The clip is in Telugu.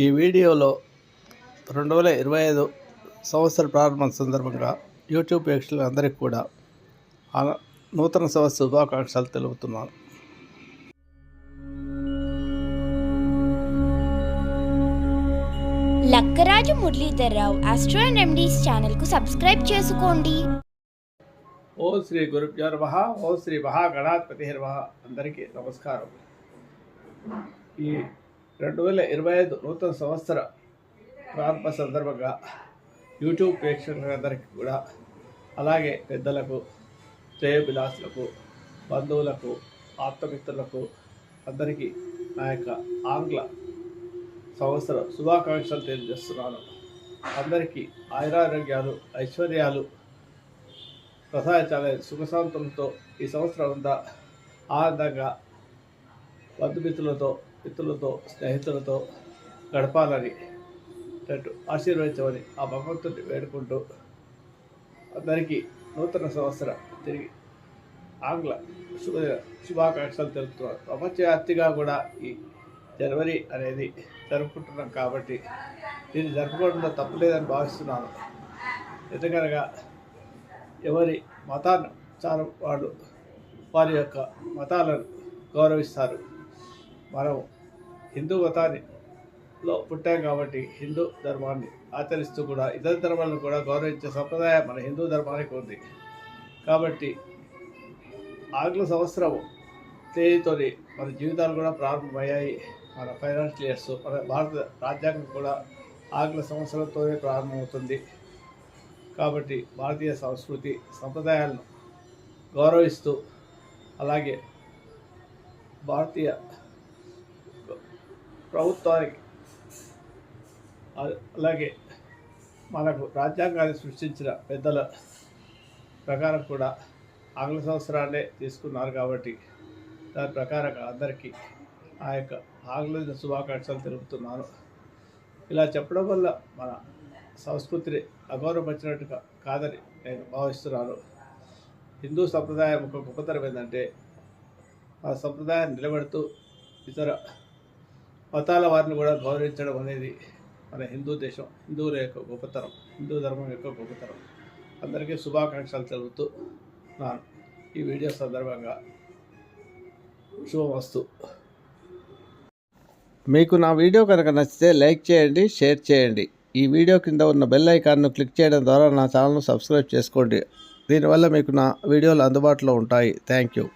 ఈ వీడియోలో రెండు వేల ఇరవై ఐదు సంవత్సర ప్రారంభం సందర్భంగా యూట్యూబ్ ప్రేక్షకులందరికీ కూడా నూతన సంవత్సర శుభాకాంక్షలు తెలుపుతున్నాను. Lakkaraju Muralidhar Rao astro and remedies ఛానల్కు సబ్స్క్రైబ్ చేసుకోండి. ఓ శ్రీ గురుభ్యో నమః ఓ శ్రీ మహాగణాధిపతి నమ అందరికీ నమస్కారం. ఈ రెండు వేల ఇరవై ఐదు నూతన సంవత్సర ప్రారంభ సందర్భంగా యూట్యూబ్ ప్రేక్షకులందరికీ కూడా అలాగే పెద్దలకు శ్రేయభిలాసులకు బంధువులకు ఆత్మమిత్రులకు అందరికీ నా యొక్క ఆంగ్ల సంవత్సర శుభాకాంక్షలు తెలియజేస్తున్నాను. అందరికీ ఆయురారోగ్యాలు ఐశ్వర్యాలు ప్రసాదించాలని సుఖశాంతంతో ఈ సంవత్సరం అంతా ఆనందంగా బంధుమిత్రులతో మిత్రులతో స్నేహితులతో గడపాలని ఆశీర్వదించమని ఆ భగవంతుని వేడుకుంటూ అందరికీ నూతన సంవత్సర తిరిగి ఆంగ్ల శుభ శుభాకాంక్షలు తెలుపుతున్నారు ప్రపంచవ్యాప్తిగా కూడా ఈ జనవరి అనేది జరుపుకుంటున్నాం కాబట్టి దీన్ని జరుపుకోవడంలో తప్పులేదని భావిస్తున్నాను. ఎందుకనగా ఎవరి మతానుసారం వాళ్ళు వారి యొక్క మతాలను గౌరవిస్తారు. మనం హిందూ మతాన్నిలో పుట్టాం కాబట్టి హిందూ ధర్మాన్ని ఆచరిస్తూ కూడా ఇతర ధర్మాలను కూడా గౌరవించే సంప్రదాయం మన హిందూ ధర్మానికి ఉంది. కాబట్టి ఆంగ్ల సంవత్సరం తేదీతోని మన జీవితాలు కూడా ప్రారంభమయ్యాయి. మన ఫైనాన్షియల్ ఇయర్స్ మన భారత రాజ్యాంగం కూడా ఆంగ్ల సంవత్సరంతోనే ప్రారంభమవుతుంది. కాబట్టి భారతీయ సంస్కృతి సంప్రదాయాలను గౌరవిస్తూ అలాగే భారతీయ ప్రభుత్వానికి. అలాగే మనకు రాజ్యాంగాన్ని సృష్టించిన పెద్దల ప్రకారం కూడా ఆంగ్ల సంవత్సరాన్నే తీసుకున్నారు కాబట్టి దాని ప్రకారంగా అందరికీ ఆ యొక్క ఆంగ్ల శుభాకాంక్షలు తెలుపుతున్నాను. ఇలా చెప్పడం వల్ల మన సంస్కృతిని అగౌరవపరిచినట్టుగా కాదని నేను భావిస్తున్నాను. హిందూ సంప్రదాయం ఒక గొప్పతనం ఏంటంటే ఆ సంప్రదాయాన్ని నిలబెడుతూ ఇతర మతాల వారిని కూడా గౌరవించడం అనేది మన హిందూ దేశం హిందువుల యొక్క గొప్పతనం హిందూ ధర్మం యొక్క గొప్పతనం అందరికీ శుభాకాంక్షలు తెలుపుతూ నాను ఈ వీడియో సందర్భంగా శుభమస్తు. మీకు నా వీడియో కనుక నచ్చితే లైక్ చేయండి షేర్ చేయండి. ఈ వీడియో కింద ఉన్న బెల్ ఐకాన్ను క్లిక్ చేయడం ద్వారా నా ఛానల్ను సబ్స్క్రైబ్ చేసుకోండి. దీనివల్ల మీకు నా వీడియోలు అందుబాటులో ఉంటాయి. Thank you.